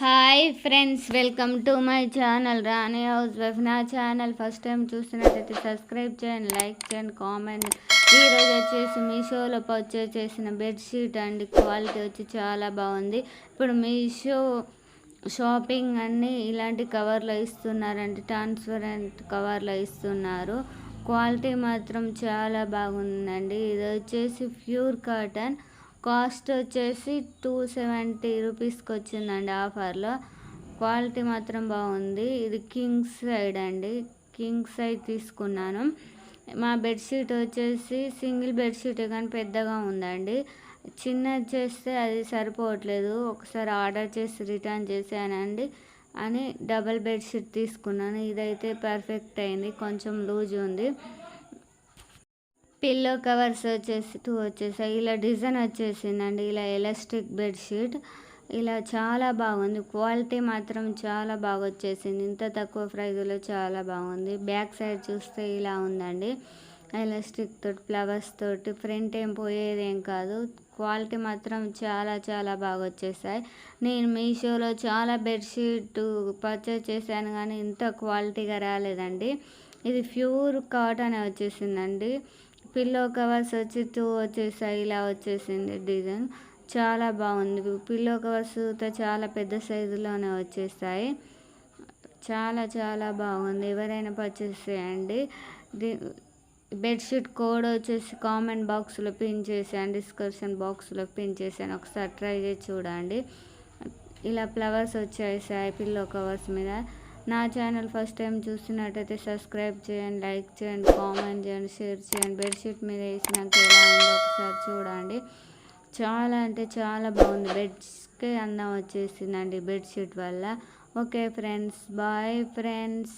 Hi friends welcome to my channel Rani house wife. నా channel first time చూస్తున్నట్టయితే subscribe చేయండి like చేయండి comment. ఈరోజు వచ్చేసి మీషోలో పర్చేస్ చేసిన బెడ్షీట్ అండి క్వాలిటీ వచ్చి చాలా బాగుంది. ఇప్పుడు మీషో షాపింగ్ అన్నీ ఇలాంటి కవర్లో ఇస్తున్నారండి ట్రాన్స్పరెంట్ కవర్లో ఇస్తున్నారు. క్వాలిటీ మాత్రం చాలా బాగుందండి. ఇది వచ్చేసి ప్యూర్ కాటన్. కాస్ట్ వచ్చేసి టూ సెవెంటీ రూపీస్కి వచ్చిందండి ఆఫర్లో. క్వాలిటీ మాత్రం బాగుంది. ఇది కింగ్ సైడ్ అండి. కింగ్ సైడ్ తీసుకున్నాను. మా బెడ్షీట్ వచ్చేసి సింగిల్ బెడ్షీట్ కానీ పెద్దగా ఉందండి. చిన్నది చేస్తే అది సరిపోవట్లేదు. ఒకసారి ఆర్డర్ చేసి రిటర్న్ చేశానండి అని డబల్ బెడ్షీట్ తీసుకున్నాను. ఇదైతే పర్ఫెక్ట్ అయింది. కొంచెం లూజ్ ఉంది. పిల్లో కవర్స్ వచ్చేసి టూ వచ్చేసాయి ఇలా డిజైన్ వచ్చేసిందండి ఇలా ఎలాస్టిక్ బెడ్షీట్ ఇలా చాలా బాగుంది క్వాలిటీ మాత్రం చాలా బాగా వచ్చేసింది ఇంత తక్కువ ప్రైజ్లో చాలా బాగుంది బ్యాక్ సైడ్ చూస్తే ఇలా ఉందండి ఎలాస్టిక్ తోటి ఫ్లవర్స్ తోటి ఫ్రంట్ ఏం పోయేదేం కాదు క్వాలిటీ మాత్రం చాలా చాలా బాగా వచ్చేసాయి నేను మీషోలో చాలా బెడ్షీట్ పర్చేస్ చేశాను కానీ ఇంత క్వాలిటీగా రాలేదండి ఇది ప్యూర్ కాటన్ వచ్చేసిందండి పిల్లో కవర్స్ వచ్చి టూ వచ్చేసాయి ఇలా వచ్చేసింది డిజైన్. చాలా బాగుంది. పిల్లో కవర్స్ చాలా పెద్ద సైజులోనే వచ్చేస్తాయి చాలా చాలా బాగుంది. ఎవరైనా పర్చేస్ చేయండి. బెడ్షీట్ కోడ్ వచ్చేసి కామెంట్ బాక్స్లో పిన్ చేశాను డిస్క్రిప్షన్ బాక్స్లో పిన్ చేశాను ఒకసారి ట్రై చేసి చూడండి. ఇలా ఫ్లవర్స్ వచ్చేసాయి పిల్లో కవర్స్ మీద. నా ఛానల్ ఫస్ట్ టైం చూస్తున్నట్టయితే సబ్స్క్రైబ్ చేయండి లైక్ చేయండి కామెంట్ చేయండి షేర్ చేయండి. బెడ్షీట్ మీద వేసినాక ఎలా ఉందో ఒకసారి చూడండి. చాలా అంటే చాలా బాగుంది. బెడ్స్కే అందం వచ్చేసిందండి బెడ్షీట్ వల్ల. Okay friends bye friends